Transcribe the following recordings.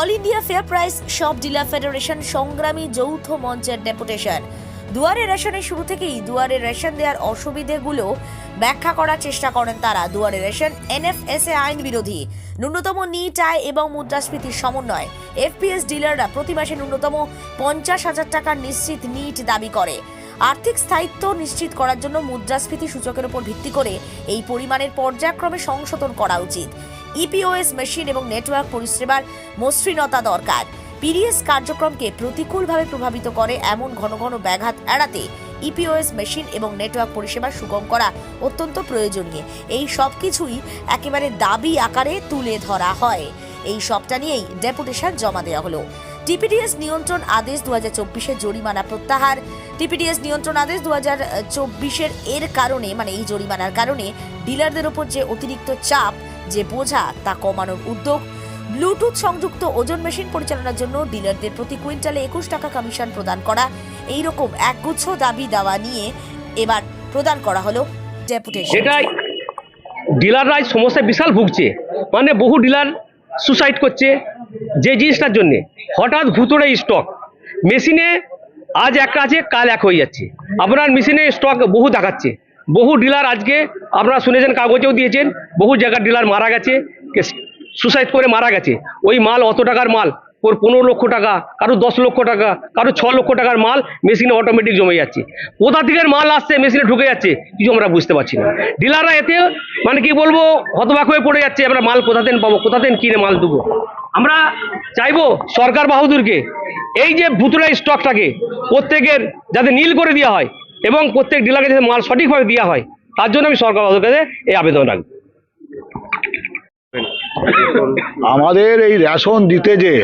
All India fair price, সব dealer federation, সংগ্রামী যৌথ মঞ্চের ডেপুটেশন। দুয়ারে রেশনের শুরু থেকেই দুয়ারে রেশন দেওয়ার অসুবিধেগুলো ব্যাখ্যা করার চেষ্টা করেন তারা। দুয়ারে রেশন, এনএফএসএ আইন বিরোধী, ন্যূনতম নিট আয় এবং মুদ্রাস্ফীতির সমন্বয়। এফপিএস ডিলাররা প্রতি মাসে ন্যূনতম পঞ্চাশ হাজার টাকার নিশ্চিত নিট দাবি করে। আর্থিক স্থায়িত্ব নিশ্চিত করার জন্য মুদ্রাস্ফীতি সূচকের উপর ভিত্তি করে এই পরিমাণের পর্যায়ক্রমে সংশোধন করা উচিত। ইপিওএস মেশিন এবং নেটওয়ার্ক পরিষেবার মসৃণতা দরকার। পিডিএস কার্যক্রমকে প্রতিকূলভাবে প্রভাবিত করে এমন ঘন ঘন ব্যাঘাত এড়াতে ইপিওএস মেশিন এবং নেটওয়ার্ক পরিষেবা সুগম করা অত্যন্ত প্রয়োজনীয়। এই সব কিছুই একেবারে দাবি আকারে তুলে ধরা হয়। এই সবটা নিয়েই ডেপুটেশন জমা দেওয়া হলো। টিপিডিএস নিয়ন্ত্রণ আদেশ দু হাজার জরিমানা প্রত্যাহার। টিপিডিএস নিয়ন্ত্রণ আদেশ দু হাজার এর কারণে মানে এই জরিমানার কারণে, ডিলারদের ওপর যে অতিরিক্ত চাপ যে বোঝা তা কমানোর উদ্যোগ, ব্লুটুথ সংযুক্ত ওজন মেশিন পরিচালনার জন্য ডিলারদের প্রতি কুইন্টালে একুশ টাকা কমিশন প্রদান করা এই রকম একগুচ্ছ দাবি দাওয়া নিয়ে এবার প্রদান করা হলো ডেপুটেশন। যেটাই ডিলাররা এই সমস্যায় বিশাল ভুগছে মানে বহু ডিলার সুসাইড করছে যে জিনিসটার জন্যে। হঠাৎ ভুতুড়ে স্টক, মেশিনে আজ একটা আছে, কাল এক হয়ে যাচ্ছে। আপনার মেশিনে স্টক বহু দেখাচ্ছে। বহু ডিলার আজকে আপনারা শুনেছেন, কাগজেও দিয়েছেন, বহু জায়গার ডিলার মারা গেছে সুসাইড করে মারা গেছে। ওই মাল অত টাকার মাল, ওর পনেরো লক্ষ টাকা কারও দশ লক্ষ টাকা কারও ছ লক্ষ টাকার মাল মেশিনে অটোমেটিক জমে যাচ্ছে। কোথা থেকে মাল আসছে মেশিনে ঢুকে যাচ্ছে, কিছু আমরা বুঝতে পারছি না। ডিলাররা এতে মানে কি বলব, হতবাক হয়ে পড়ে যাচ্ছে, আমরা মাল কোথা পাবো, কোথা কিনে মাল দেবো? আমরা চাইব সরকার বাহাদুরকে, এই যে ভুতুরা স্টকটাকে প্রত্যেকের যাতে নীল করে দেওয়া হয় এবং প্রত্যেক ডিলারকে যাতে মাল সঠিকভাবে দেওয়া হয়, তার জন্য আমি সরকার কাছে এই আবেদন রাখব। আমাদের এই রেশন দিতে যে,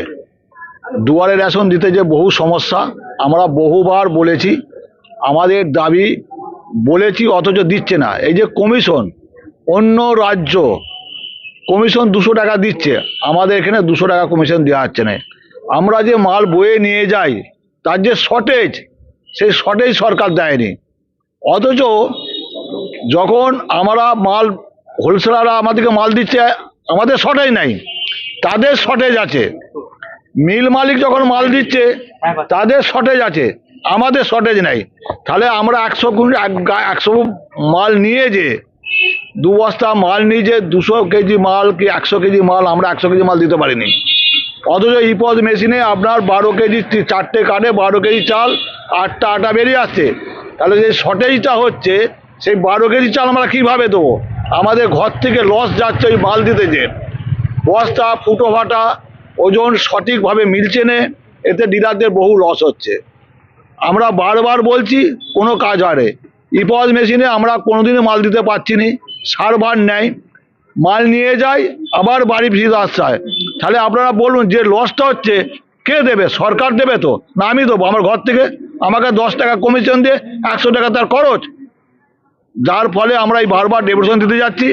দুয়ারে রেশন দিতে যে বহু সমস্যা, আমরা বহুবার বলেছি, আমাদের দাবি বলেছি অথচ দিচ্ছে না। এই যে কমিশন, অন্য রাজ্য কমিশন দুশো টাকা দিচ্ছে, আমাদের এখানে দুশো টাকা কমিশন দেওয়া হচ্ছে না। আমরা যে মাল বয়ে নিয়ে যাই, তার যে শর্টেজ সেই শর্টেজ সরকার দেয়নি। অথচ যখন আমরা মাল হোলসেলাররা আমাদেরকে মাল দিচ্ছে আমাদের শর্টেজ নাই তাদের শর্টেজ আছে। মিল মালিক যখন মাল দিচ্ছে তাদের শর্টেজ আছে আমাদের শর্টেজ নাই। তাহলে আমরা একশো কুড়ি একশো মাল নিয়ে যে দু বস্তা মাল নিয়ে যে দুশো কেজি মাল কি একশো কেজি মাল আমরা একশো কেজি মাল দিতে পারিনি। অথচ ইপজ মেশিনে আপনার বারো কেজি চারটে কাটে বারো কেজি চাল, আটটা আটা বেরিয়ে আসছে। তাহলে যে শর্টেজটা হচ্ছে, সেই বারো কেজি চাল আমরা কীভাবে দেবো? আমাদের ঘর থেকে লস যাচ্ছে ওই মাল দিতে যে। বস্তা, ফুটো ফাটা ওজন সঠিকভাবে মিলছে না, এতে ডিলারদের বহু লস হচ্ছে। আমরা বারবার বলছি, কোনো কাজ হারে ইপজ মেশিনে আমরা কোনোদিনই মাল দিতে পারছি নি সারবার নেয় মাল নিয়ে যায়, আবার বাড়ি ফিরে আসতে তাহলে আপনারা বলুন যে লসটা হচ্ছে, কে দেবে? সরকার দেবে তো? না, আমি দেবো। আমার ঘর থেকে আমাকে দশ টাকা কমিশন দিয়ে একশো টাকা তার খরচ। যার ফলে আমরা এই বারবার ডেপুটেশন দিতে যাচ্ছি।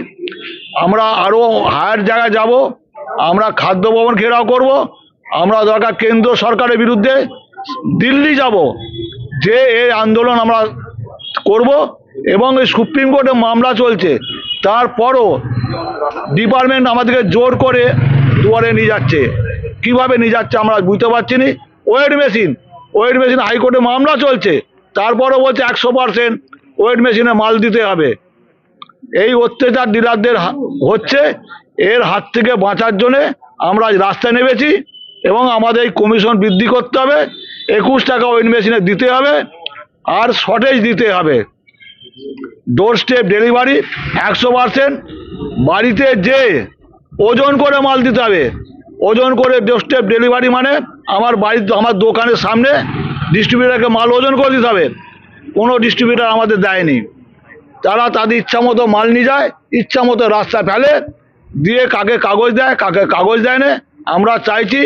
আমরা আরও হায়ার জায়গায় যাব। আমরা খাদ্য ভবন ঘেরাও করব। আমরা দরকার কেন্দ্র সরকারের বিরুদ্ধে দিল্লি যাব। যে এই আন্দোলন আমরা করব এবং এই সুপ্রিম কোর্টে মামলা চলছে। তারপরও ডিপার্টমেন্ট আমাদেরকে জোর করে দুয়ারে নিয়ে যাচ্ছে। কীভাবে নিয়ে যাচ্ছে আমরা বুঝতে পারছি না। ওয়েট মেশিন ওয়েট মেশিন হাইকোর্টে মামলা চলছে। তারপরও বলছে একশো পার্সেন্ট ওয়েট মেশিনে মাল দিতে হবে। এই অত্যাচার ডিলারদের হচ্ছে। এর হাত থেকে বাঁচার জন্যে আমরা রাস্তায় নেমেছি এবং আমাদের এই কমিশন বৃদ্ধি করতে হবে। একুশ টাকা ওয়েট মেশিনে দিতে হবে আর শর্টেজ দিতে হবে। ডোর স্টেপ ডেলিভারি একশো পার্সেন্ট। বাড়িতে যে ওজন করে মাল দিতে হবে। ওজন করে ডোর স্টেপ ডেলিভারি মানে আমার বাড়িতে আমার দোকানের সামনে ডিস্ট্রিবিউটারকে মাল ওজন করে দিতে হবে। কোনো ডিস্ট্রিবিউটার আমাদের দেয়নি। তারা তাদের ইচ্ছা মতো মাল নিয়ে যায়, ইচ্ছা মতো রাস্তা ফেলে, দিয়ে কাকে কাগজ দেয়, কাকে কাগজ দেয় না। আমরা চাইছি,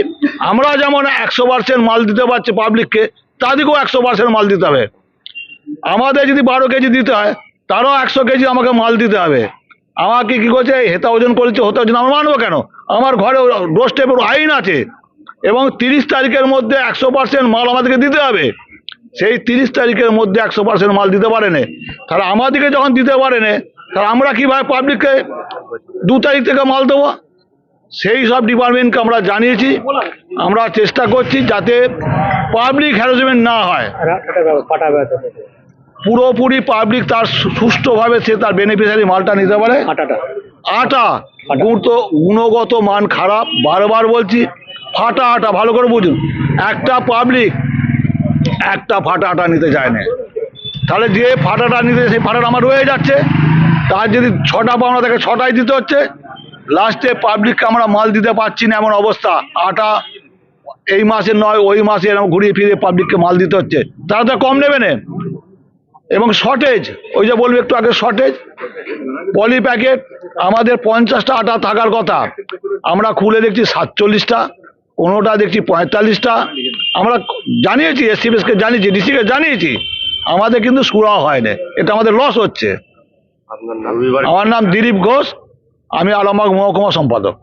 আমরা যেমন একশো পার্সেন্ট মাল দিতে পারছি পাবলিককে তাদেরকেও একশো পার্সেন্ট মাল দিতে হবে। আমাদের যদি বারো কেজি দিতে হয়, তারও একশো কেজি আমাকে মাল দিতে হবে। আমাকে কি করছে? হেতা ওজন করেছে, হতা ওজন আমি মানবো কেন? আমার ঘরে ডোর স্টেপের আইন আছে। এবং তিরিশ তারিখের মধ্যে একশো পার্সেন্ট মাল আমাদেরকে দিতে হবে। সেই তিরিশ তারিখের মধ্যে একশো পার্সেন্ট মাল দিতে পারে না তাহলে আমাদেরকে যখন দিতে পারে না তাহলে আমরা কীভাবে পাবলিককে দু তারিখ থেকে মাল দেবো? সেই সব ডিপার্টমেন্টকে আমরা জানিয়েছি। আমরা চেষ্টা করছি যাতে পাবলিক হ্যারাসমেন্ট না হয়। পুরোপুরি পাবলিক তার সুষ্ঠুভাবে সে তার বেনিফিশিয়ারি মালটা নিতে পারে। আটাটা। আটা। গুণ গুণগত মান খারাপ বারবার বলছি ফাটা আটা ভালো করে বুঝুন। একটা পাবলিক একটা ফাটা আটা নিতে চায় না। তাহলে যে ফাটাটা নিতে সেই ফাটাটা আমার রয়ে যাচ্ছে। তার যদি ছটা পাওনা তাকে ছটাই দিতে হচ্ছে। লাস্টে পাবলিককে আমরা মাল দিতে পারছি না এমন অবস্থা। আটা এই মাসে নয় ওই মাসে এরকম ঘুরিয়ে ফিরিয়ে পাবলিককে মাল দিতে হচ্ছে। তারা তো কম নেবে না। এবং শর্টেজ ওই যে বলব একটু আগে শর্টেজ পলি প্যাকেট আমাদের পঞ্চাশটা আটা থাকার কথা। আমরা খুলে দেখছি সাতচল্লিশটা কোনোটা দেখছি পঁয়তাল্লিশটা। আমরা জানিয়েছি এসসিবিএসকে জানিয়েছি ডিসিকে জানিয়েছি। আমাদের কিন্তু সুরা হয় না এটা আমাদের লস হচ্ছে। আমার নাম দিলীপ ঘোষ। আমি আলমবাগ মহকুমা সম্পাদক।